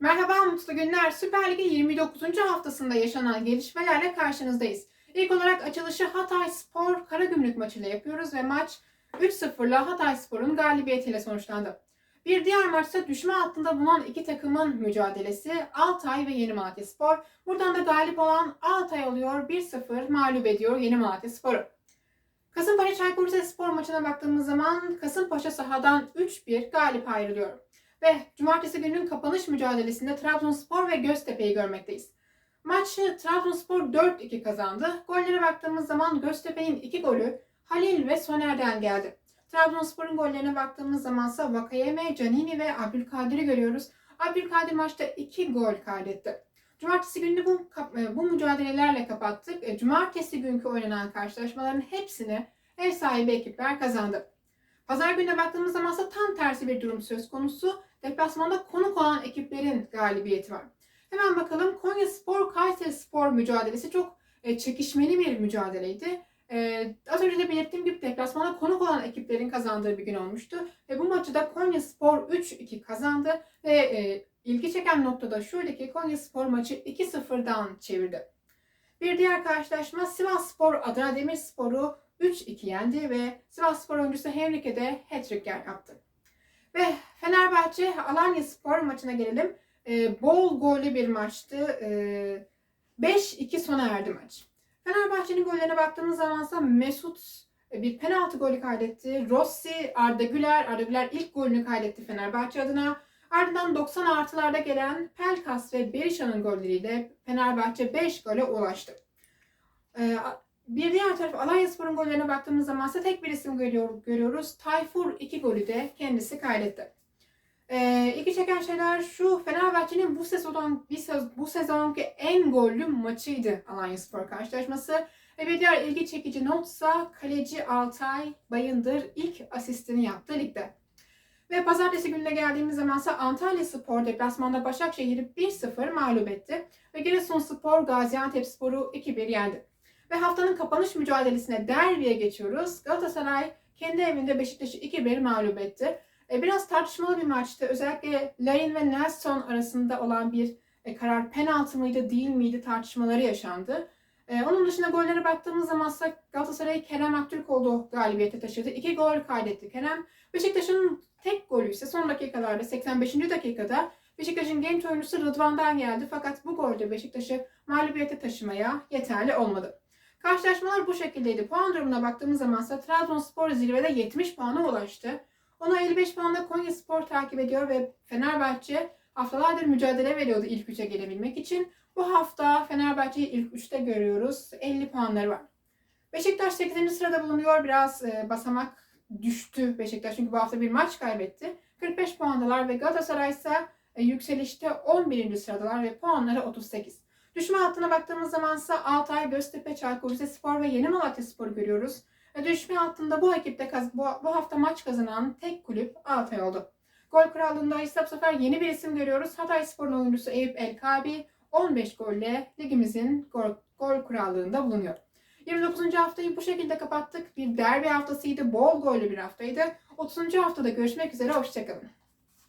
Merhaba mutlu günler. Süper Lig'in 29. haftasında yaşanan gelişmelerle karşınızdayız. İlk olarak açılışı Hatay Spor Karagümrük maçıyla yapıyoruz ve maç 3-0'la Hatay Spor'un galibiyetiyle sonuçlandı. Bir diğer maçta düşme hattında bulunan iki takımın mücadelesi Altay ve Yeni Malatya Spor. Buradan da galip olan Altay oluyor 1-0 mağlup ediyor Yeni Malatya Spor'u. Kasımpaşa Çaykur Rizespor maçına baktığımız zaman Kasımpaşa sahadan 3-1 galip ayrılıyor. Ve cumartesi gününün kapanış mücadelesinde Trabzonspor ve Göztepe'yi görmekteyiz. Maçı Trabzonspor 4-2 kazandı. Gollere baktığımız zaman Göztepe'nin 2 golü Halil ve Soner'den geldi. Trabzonspor'un gollerine baktığımız zaman ise Vakayeme, Canini ve Abdülkadir'i görüyoruz. Abdülkadir maçta 2 gol kaydetti. Cumartesi günü bu, bu mücadelelerle kapattık. E, Cumartesi günkü oynanan karşılaşmaların hepsini ev sahibi ekipler kazandı. Pazar gününe baktığımız zaman ise tam tersi bir durum söz konusu. Deplasmanda konuk olan ekiplerin galibiyeti var. Hemen bakalım Konya Spor Kayseri Spor mücadelesi çok e, çekişmeli bir mücadeleydi. E, az önce de belirttiğim gibi deplasmanda konuk olan ekiplerin kazandığı bir gün olmuştu. Ve bu maçı da Konya Spor 3-2 kazandı ve e, ilgi çeken noktada şuradaki Konya Spor maçı 2-0'dan çevirdi. Bir diğer karşılaşma Sivas Spor Adana Demirspor'u 3-2 yendi ve Sivas Spor oyuncusu Henrique de hat-trick yaptı. Ve Fenerbahçe Alanya Spor maçına gelelim. E, bol gollü bir maçtı. E, 5-2 sona erdi maç. Fenerbahçe'nin gollerine baktığımız zaman ise Mesut e, bir penaltı golü kaydetti. Rossi, Arda Güler, Arda Güler ilk golünü kaydetti Fenerbahçe adına. Ardından 90 artılarda gelen Pelkas ve Berisha'nın golleriyle Fenerbahçe 5 gole ulaştı. E, bir diğer taraf Alanya Spor'un gollerine baktığımız zaman ise tek bir isim görüyor, görüyoruz. Tayfur iki golü de kendisi kaydetti. Ee, ilgi çeken şeyler şu Fenerbahçe'nin bu sezon bu sezonki en gollü maçıydı Alanya Spor karşılaşması. Ve bir diğer ilgi çekici notsa kaleci Altay Bayındır ilk asistini yaptı ligde. Ve pazartesi gününe geldiğimiz zaman ise Antalya Spor deplasmanda Başakşehir'i 1-0 mağlup etti. Ve Giresun Spor Gaziantep Spor'u 2-1 yendi. Ve haftanın kapanış mücadelesine derbiye geçiyoruz. Galatasaray kendi evinde Beşiktaş'ı 2-1 mağlup etti. E, biraz tartışmalı bir maçtı. Özellikle Larin ve Nelson arasında olan bir e, karar penaltı mıydı değil miydi tartışmaları yaşandı. E, onun dışında gollere baktığımız zaman Galatasaray Kerem Aktürkoğlu galibiyete taşıdı. İki gol kaydetti Kerem. Beşiktaş'ın tek golü ise son dakikalarda 85. dakikada Beşiktaş'ın genç oyuncusu Rıdvan'dan geldi. Fakat bu golde Beşiktaş'ı mağlubiyete taşımaya yeterli olmadı. Karşılaşmalar bu şekildeydi. Puan durumuna baktığımız zaman ise Trabzonspor zirvede 70 puana ulaştı. Ona 55 puanla Konya Spor takip ediyor ve Fenerbahçe haftalardır mücadele veriyordu ilk 3'e gelebilmek için. Bu hafta Fenerbahçe'yi ilk 3'te görüyoruz. 50 puanları var. Beşiktaş 8. sırada bulunuyor. Biraz e, basamak düştü Beşiktaş çünkü bu hafta bir maç kaybetti. 45 puandalar ve Galatasaray ise e, yükselişte 11. sıradalar ve puanları 38. Düşme hattına baktığımız zaman ise Altay, Göztepe, Çaykur Rizespor ve Yeni Malatya Spor'u görüyoruz. Ve düşme hattında bu ekipte bu, bu hafta maç kazanan tek kulüp Altay oldu. Gol krallığında ise bu sefer yeni bir isim görüyoruz. Hatay Spor'un oyuncusu Eyüp El Kabi 15 golle ligimizin gol, gol krallığında bulunuyor. 29. haftayı bu şekilde kapattık. Bir derbi haftasıydı, bol gollü bir haftaydı. 30. haftada görüşmek üzere, hoşçakalın.